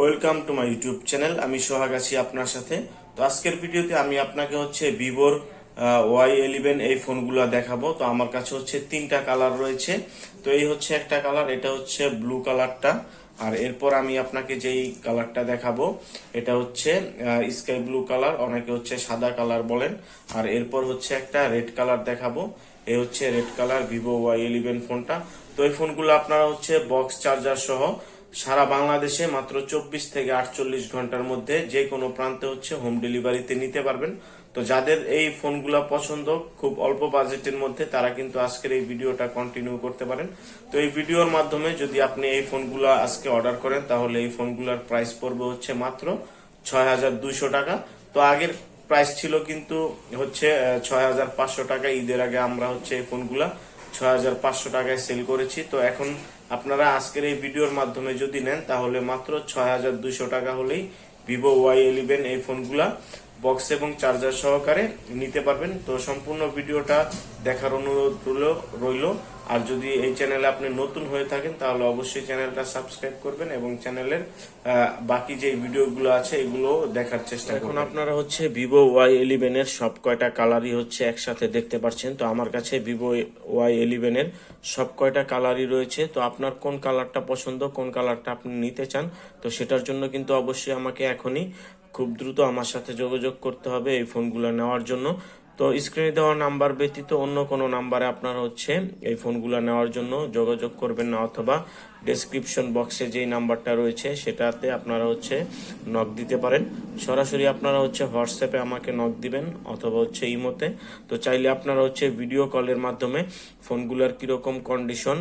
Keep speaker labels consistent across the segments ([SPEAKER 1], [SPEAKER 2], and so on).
[SPEAKER 1] Welcome to my YouTube channel, আমি সোহাগ আছি আপনার সাথে। তো আজকের ভিডিওতে আমি আপনাকে হচ্ছে ভিভোর ওয়াই এলিভেন এই ফোনগুলো দেখাবো। তো আমার কাছে হচ্ছে তিনটা কালার রয়েছে। তো এই হচ্ছে একটা কালার, এটা হচ্ছে ব্লু কালারটা। আর এরপর আমি আপনাকে যেই কালারটা দেখাবো, এটা হচ্ছে স্কাই ব্লু কালার, অনেকে হচ্ছে সাদা কালার বলেন। আর এরপর হচ্ছে একটা রেড কালার দেখাবো। এই হচ্ছে red colour Vivo Y eleven ফোনটা। তো এই ফোনগুলো আপনারা হচ্ছে বক্স চার্জার সহ সারা বাংলাদেশে মাত্র চব্বিশ থেকে আটচল্লিশ ঘণ্টার মধ্যে যে কোনো প্রান্তে হচ্ছে হোম ডেলিভারিতে নিতে পারবেন। তো যাদের এই ফোনগুলো পছন্দ, খুব অল্প বাজেটের মধ্যে তারা কিন্তু আজকের এই ভিডিওটা কন্টিনিউ করতে পারেন। তো এই ভিডিওর মাধ্যমে যদি আপনি এই ফোনগুলো আজকে অর্ডার করেন, তাহলে এই ফোনগুলোর প্রাইস পড়বে হচ্ছে মাত্র ছয় হাজার দুইশো টাকা। তো আগের প্রাইস ছিল কিন্তু হচ্ছে ছয় হাজার পাঁচশো টাকা। ঈদের আগে আমরা হচ্ছে এই ফোনগুলা ছয় হাজার পাঁচশো টাকায় সেল করেছি। তো এখন আপনারা আজকের এই ভিডিওর মাধ্যমে যদি নেন, তাহলে মাত্র ছয় হাজার দুইশো টাকা হলেই ভিভো ওয়াই ইলেভেন এই ফোনগুলা বক্স এবং চার্জার সহকারে নিতে পারবেন। তো সম্পূর্ণ ভিডিওটা দেখার অনুরোধ রইল আর যদি এই চ্যানেলে আপনি নতুন হয়ে থাকেন তাহলে অবশ্যই চ্যানেলটা সাবস্ক্রাইব করবেন এবং চ্যানেলের বাকি যে ভিডিওগুলো আছে এগুলো দেখার চেষ্টা এখন আপনারা হচ্ছে ভিভো ওয়াই ইলেভেন এর সব কয়টা কালারই হচ্ছে একসাথে দেখতে পাচ্ছেন। তো আমার কাছে ভিভো ওয়াই ইলেভেন এর সব কয়টা কালারই রয়েছে। তো আপনার কোন কালারটা পছন্দ কোন কালারটা আপনি নিতে চান তো সেটার জন্য কিন্তু অবশ্যই আমাকে এখনই খুব দ্রুত আমার সাথে যোগাযোগ করতে হবে এই ফোনগুলো নেওয়ার জন্য। তো স্ক্রিনে দেওয়া নাম্বার ব্যতীত অন্য কোনো নাম্বারে আপনারা হচ্ছে এই ফোনগুলো নেওয়ার জন্য যোগাযোগ করবেন না, অথবা ডেসক্রিপশন বক্সে যেই নাম্বারটা রয়েছে সেটাতে আপনারা হচ্ছে নক দিতে পারেন। সরাসরি আপনারা হচ্ছে হোয়াটসঅ্যাপে আমাকে নক দিবেন, অথবা হচ্ছে ইমোতে। তো চাইলে আপনারা হচ্ছে ভিডিও কলের মাধ্যমে ফোনগুলোর কীরকম কন্ডিশন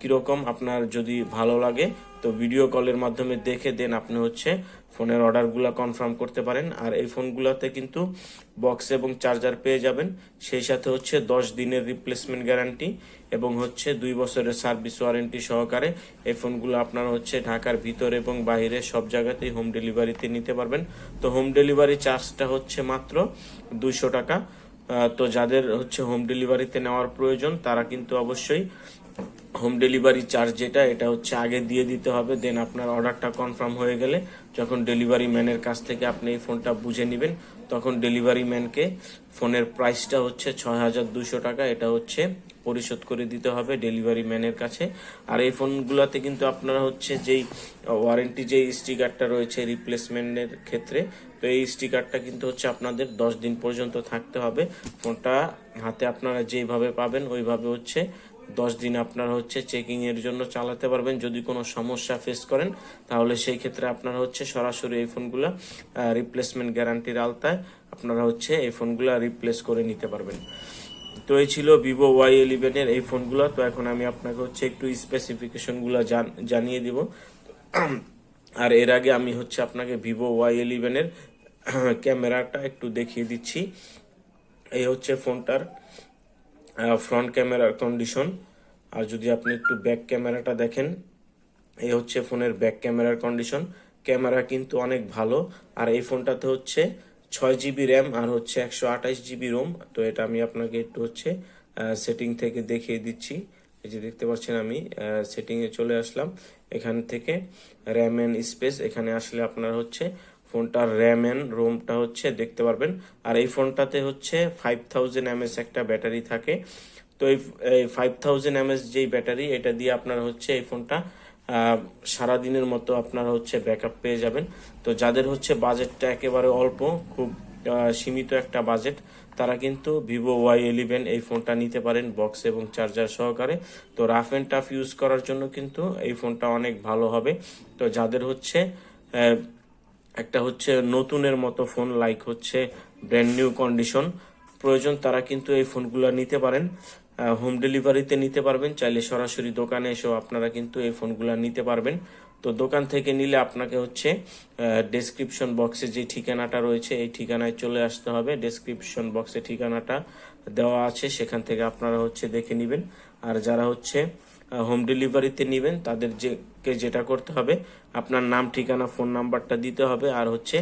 [SPEAKER 1] কীরকম আপনার যদি ভালো লাগে তো ভিডিও কলের মাধ্যমে দেখে দেন আপনি হচ্ছে ফোনের অর্ডারগুলো কনফার্ম করতে পারেন। আর এই ফোনগুলোতে কিন্তু বক্স এবং চার্জার পেয়ে যাবেন। সেই সাথে হচ্ছে দশ দিনের রিপ্লেসমেন্ট গ্যারান্টি এবং হচ্ছে দুই বছরের সার্ভিস ওয়ারেন্টি সহকারে এই ফোনগুলো আপনারা হচ্ছে ঢাকার ভিতর এবং বাইরে সব জায়গাতেই হোম ডেলিভারিতে নিতে পারবেন। তো হোম ডেলিভারি চার্জটা হচ্ছে মাত্র দুইশো টাকা। তো যাদের হচ্ছে হোম ডেলিভারিতে নেওয়ার প্রয়োজন, তারা কিন্তু অবশ্যই হোম ডেলিভারি চার্জ যেটা, এটা হচ্ছে আগে দিয়ে দিতে হবে, দেন আপনার অর্ডারটা কনফার্ম হয়ে গেলে যখন ডেলিভারি ম্যানের কাছ থেকে আপনি এই ফোনটা বুঝে নেবেন, তখন ডেলিভারি ম্যানকে ফোনের প্রাইসটা হচ্ছে ছয় হাজার দুশো টাকা, এটা হচ্ছে পরিশোধ করে দিতে হবে ডেলিভারি ম্যানের কাছে। আর এই ফোনগুলোতে কিন্তু আপনারা হচ্ছে যেই, ওয়ারেন্টি যেই স্টিকারটা রয়েছে রিপ্লেসমেন্টের ক্ষেত্রে, তো এই স্টিকারটা কিন্তু হচ্ছে আপনাদের দশ দিন পর্যন্ত থাকতে হবে। ফোনটা হাতে আপনারা যেইভাবে পাবেন, ওইভাবে হচ্ছে দশ দিন আপনার হচ্ছে চেকিং এর জন্য চালাতে পারবেন। যদি কোনো সমস্যা ফেস করেন, তাহলে সেই ক্ষেত্রে আপনার হচ্ছে সরাসরি এই ফোনগুলো রিপ্লেসমেন্ট গ্যারান্টির আওতায় আপনারা হচ্ছে এই ফোনগুলো রিপ্লেস করে নিতে পারবেন। তো এই ছিল ভিভো ওয়াই ইলেভেনের এই ফোনগুলো। তো এখন আমি আপনাকে হচ্ছে একটু স্পেসিফিকেশনগুলো জানিয়ে দিব। আর এর আগে আমি হচ্ছে আপনাকে ভিভো ওয়াই ইলেভেনের ক্যামেরাটা একটু দেখিয়ে দিচ্ছি। এই হচ্ছে ফোনটার। ফ্রন্ট ক্যামেরার কন্ডিশন আর যদি আপনি একটু ব্যাক ক্যামেরাটা দেখেন, এই হচ্ছে ফোনের ব্যাক ক্যামেরার কন্ডিশন ক্যামেরা কিন্তু অনেক ভালো। আর এই ফোনটাতে হচ্ছে ছয় জিবি র্যাম আর হচ্ছে একশো আঠাশ জিবি রোম তো এটা আমি আপনাকে একটু হচ্ছে সেটিং থেকে দেখিয়ে দিচ্ছি। এই যে দেখতে পাচ্ছেন আমি সেটিংয়ে চলে আসলাম। এখান থেকে র্যাম অ্যান্ড স্পেস এখানে আসলে আপনার হচ্ছে ফোনটার র্যাম অ্যান্ড রোমটা হচ্ছে, দেখতে পারবেন। আর এই ফোনটাতে হচ্ছে ফাইভ থাউজেন্ড এমএস একটা ব্যাটারি থাকে। তো এই ফাইভ থাউজেন্ড এমএস যেই ব্যাটারি, এটা দিয়ে আপনার হচ্ছে এই ফোনটা সারাদিনের মতো আপনারা হচ্ছে ব্যাকআপ পেয়ে যাবেন। তো যাদের হচ্ছে বাজেটটা একেবারে অল্প, খুব সীমিত একটা বাজেট, তারা কিন্তু ভিভো ওয়াই ইলেভেন এই ফোনটা নিতে পারেন বক্স এবং চার্জার সহকারে। তো রাফ অ্যান্ড টাফ ইউজ করার জন্য কিন্তু এই ফোনটা অনেক ভালো হবে। তো যাদের হচ্ছে একটা হচ্ছে নতুনের মতো ফোন লাইক হচ্ছে ব্র্যান্ড নিউ কন্ডিশন প্রয়োজন তারা কিন্তু এই ফোনগুলো নিতে পারেন। হোম ডেলিভারিতে নিতে পারবেন। চাইলে সরাসরি দোকানে এসেও আপনারা কিন্তু এই ফোনগুলো নিতে পারবেন। তো দোকান থেকে নিলে আপনাকে হচ্ছে ডেসক্রিপশন বক্সে যে ঠিকানাটা রয়েছে, এই ঠিকানায় চলে আসতে হবে। ডেসক্রিপশন বক্সে ঠিকানাটা দেওয়া আছে। সেখান থেকে আপনারা হচ্ছে দেখে নেবেন। আর যারা হচ্ছে হোম ডেলিভারিতে নেবেন। তাদের যে কে যেটা করতে হবে, আপনার নাম, ঠিকানা ফোন নাম্বারটা দিতে হবে, আর হচ্ছে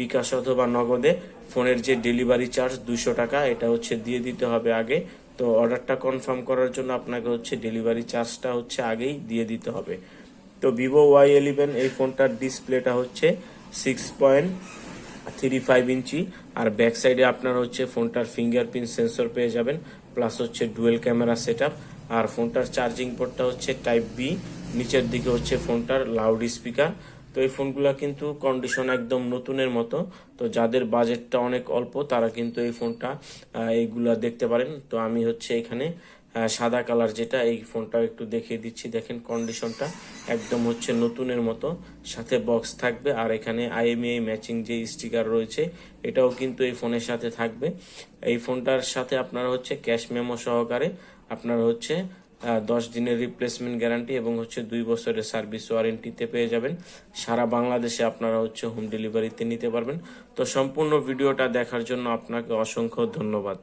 [SPEAKER 1] বিকাশ অথবা নগদে ফোনের যে ডেলিভারি চার্জ দুশো টাকা, এটা হচ্ছে দিয়ে দিতে হবে আগে। তো অর্ডারটা কনফার্ম করার জন্য আপনাকে হচ্ছে ডেলিভারি চার্জটা হচ্ছে আগেই দিয়ে দিতে হবে। তো ভিভো ওয়াই ইলেভেন এই ফোনটার ডিসপ্লেটা হচ্ছে six point three five inch আর ব্যাক সাইডে আপনার হচ্ছে ফোনটার ফিঙ্গারপ্রিন্ট সেন্সর পেয়ে যাবেন। প্লাস হচ্ছে ডুয়েল ক্যামেরা সেট আর ফোনটার চার্জিং পোর্টটা হচ্ছে টাইপ বি, নিচের দিকে হচ্ছে ফোনটার লাউড স্পিকার। তো এই ফোনগুলো কিন্তু কন্ডিশন একদম নতুনের মতো। তো যাদের বাজেটটা অনেক অল্প, তারা কিন্তু এই ফোনটা এইগুলা দেখতে পারেন। তো আমি হচ্ছে এখানে সাদা কালার যেটা, এই ফোনটাও একটু দেখিয়ে দিচ্ছি। দেখেন কন্ডিশনটা একদম হচ্ছে নতুনের মতো। সাথে বক্স থাকবে। আর এখানে আইএমআই ম্যাচিং যে স্টিকার রয়েছে, এটাও কিন্তু এই ফোনের সাথে থাকবে। এই ফোনটার সাথে আপনারা হচ্ছে ক্যাশ মেমো সহকারে আপনার হচ্ছে দশ দিনের রিপ্লেসমেন্ট গ্যারান্টি এবং হচ্ছে দুই বছরের সার্ভিস ওয়ারেন্টিতে পেয়ে যাবেন। সারা বাংলাদেশে আপনারা হচ্ছে হোম ডেলিভারিতে নিতে পারবেন। তো সম্পূর্ণ ভিডিওটা দেখার জন্য আপনাকে অসংখ্য ধন্যবাদ।